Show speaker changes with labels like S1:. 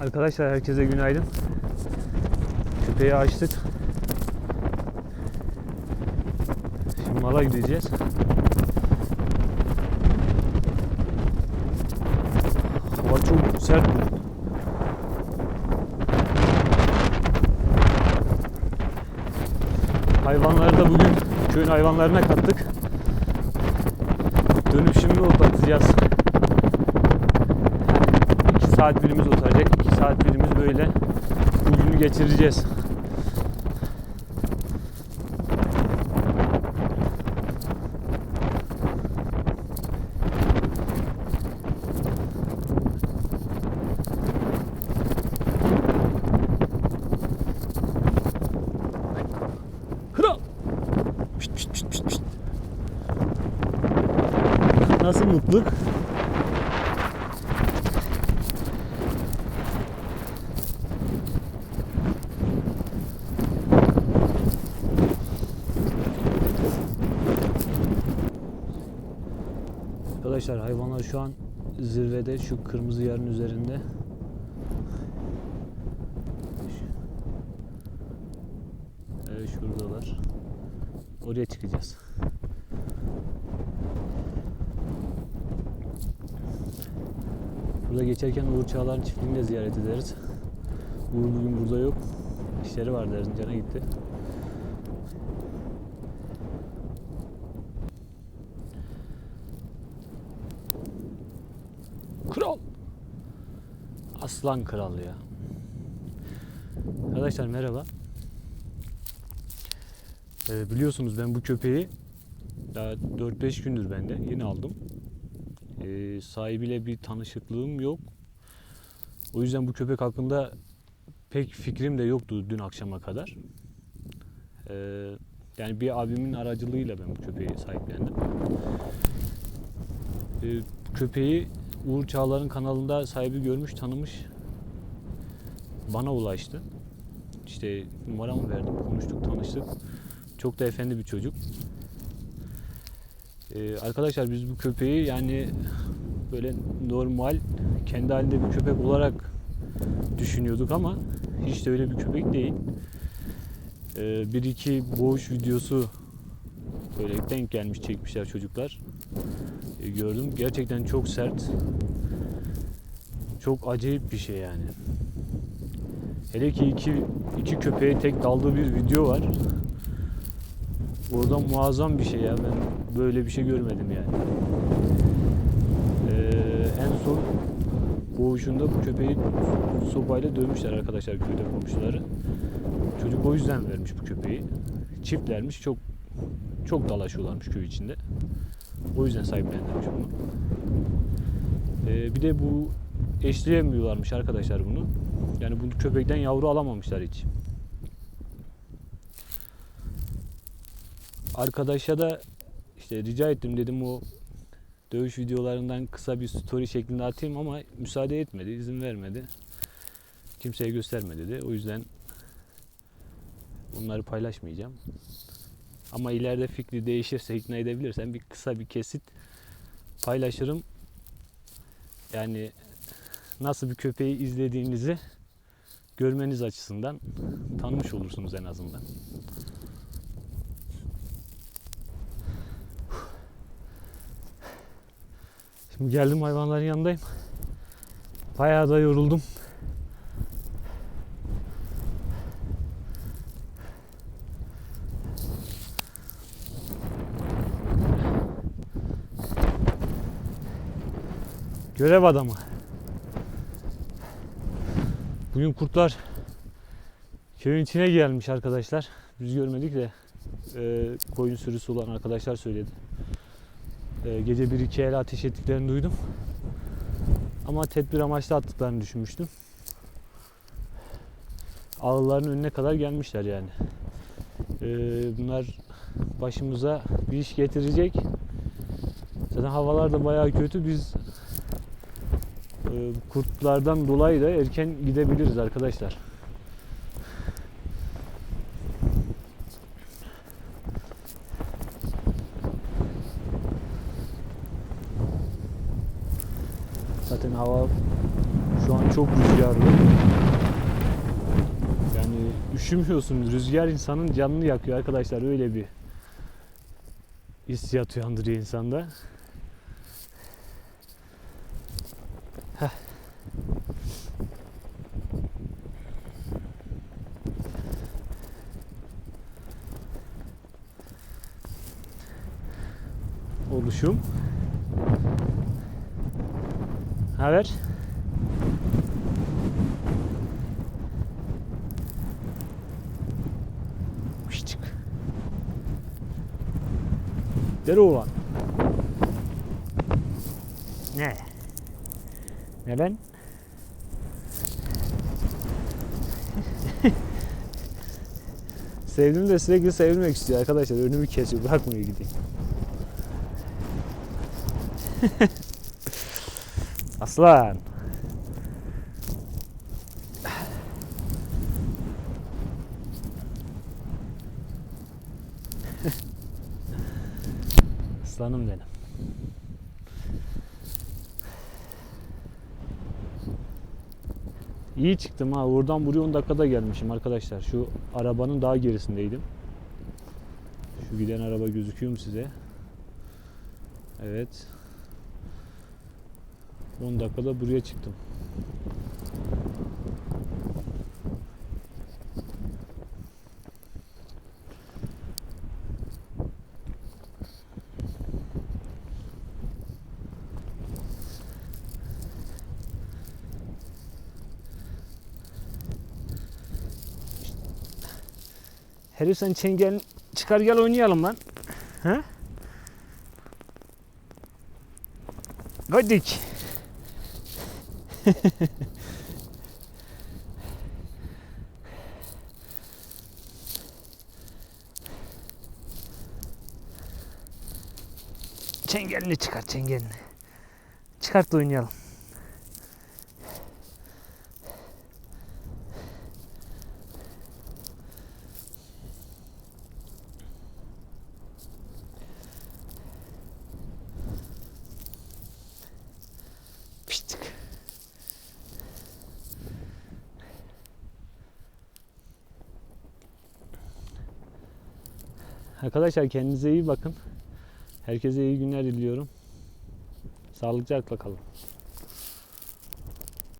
S1: Arkadaşlar herkese günaydın. Küpeyi açtık. Şimdi mala gideceğiz. Hava çok sert. Hayvanları da bugün köyün hayvanlarına kattık. Dönüp şimdi otlatacağız. 2 saat birimiz oturacak. 2 saat birimiz böyle geçireceğiz. Pişt, pişt, pişt, pişt. Nasıl mutluluk? Arkadaşlar hayvanlar şu an zirvede şu kırmızı yarın üzerinde. Evet şuradalar. Oraya çıkacağız. Burada geçerken Uğur Çağlar'ın çiftliğini de ziyaret ederiz. Uğur bugün burada yok. İşleri vardı Erzincan'a gitti. Kral. Aslan kral ya. Arkadaşlar merhaba. Ee, biliyorsunuz ben bu köpeği daha 4-5 gündür bende. Yeni aldım. Ee, sahibiyle bir tanışıklığım yok. O yüzden bu köpek hakkında pek fikrim de yoktu dün akşama kadar. Ee, yani bir abimin aracılığıyla ben bu köpeği sahiplendim. Ee, köpeği Uğur Çağlar'ın kanalında sahibi görmüş, tanımış. Bana ulaştı. İşte numaramı verdim, konuştuk, tanıştık. Çok da efendi bir çocuk. Ee, arkadaşlar biz bu köpeği yani böyle normal, kendi halinde bir köpek olarak düşünüyorduk ama hiç de öyle bir köpek değil. Ee, bir iki boğuş videosu böyle denk gelmiş çekmişler çocuklar. Ee, gördüm. Gerçekten çok sert. Çok acayip bir şey yani. Hele ki iki, iki köpeğe tek daldığı bir video var. Orada muazzam bir şey ya. Ben böyle bir şey görmedim yani. Ee, en son boğuşunda bu köpeği sopayla dövmüşler arkadaşlar köyde komşuları. Çocuk o yüzden vermiş bu köpeği. Çiftlermiş çok çok dalaşıyorlarmış köy içinde. O yüzden sahiplendirmiş bunu. Ee, bir de bu eşleyemiyorlarmış arkadaşlar bunu. Yani bu köpekten yavru alamamışlar hiç. Arkadaşa da işte rica ettim dedim o dövüş videolarından kısa bir story şeklinde atayım ama müsaade etmedi, izin vermedi. Kimseye gösterme dedi. O yüzden bunları paylaşmayacağım. Ama ileride fikri değişirse ikna edebilirsem bir kısa bir kesit paylaşırım. Yani nasıl bir köpeği izlediğinizi görmeniz açısından tanımış olursunuz en azından. Şimdi geldim hayvanların yanındayım. Bayağı da yoruldum. Görev adamı. Bugün kurtlar köyün içine gelmiş arkadaşlar. Biz görmedik de e, koyun sürüsü olan arkadaşlar söyledi. E, gece bir iki el ateş ettiklerini duydum. Ama tedbir amaçlı attıklarını düşünmüştüm. Ağılların önüne kadar gelmişler yani. E, bunlar başımıza bir iş getirecek. Zaten havalar da bayağı kötü. Biz kurtlardan dolayı da erken gidebiliriz arkadaşlar. Zaten hava şu an çok rüzgarlı. Yani üşümüyorsun. Rüzgar insanın canını yakıyor arkadaşlar. Öyle bir hissiyat uyandırıyor insanda. Oluşum. Haber? Çık. Deli oğlan. Ne? Ne lan? Sevdim de sürekli sevilmek istiyor arkadaşlar. Önümü kesiyor. Bırakmıyor gideyim. Aslan. Aslanım benim. İyi çıktım ha. Oradan buraya 10 dakikada gelmişim arkadaşlar. Şu arabanın daha gerisindeydim. Şu giden araba gözüküyor mu size? Evet. 10 dakikada buraya çıktım. Herif sen çengel çıkar gel oynayalım lan. He? Hadi. Çengelini çıkar çengelini. Çıkart da oynayalım. Piştik. Arkadaşlar kendinize iyi bakın. Herkese iyi günler diliyorum. Sağlıcakla kalın.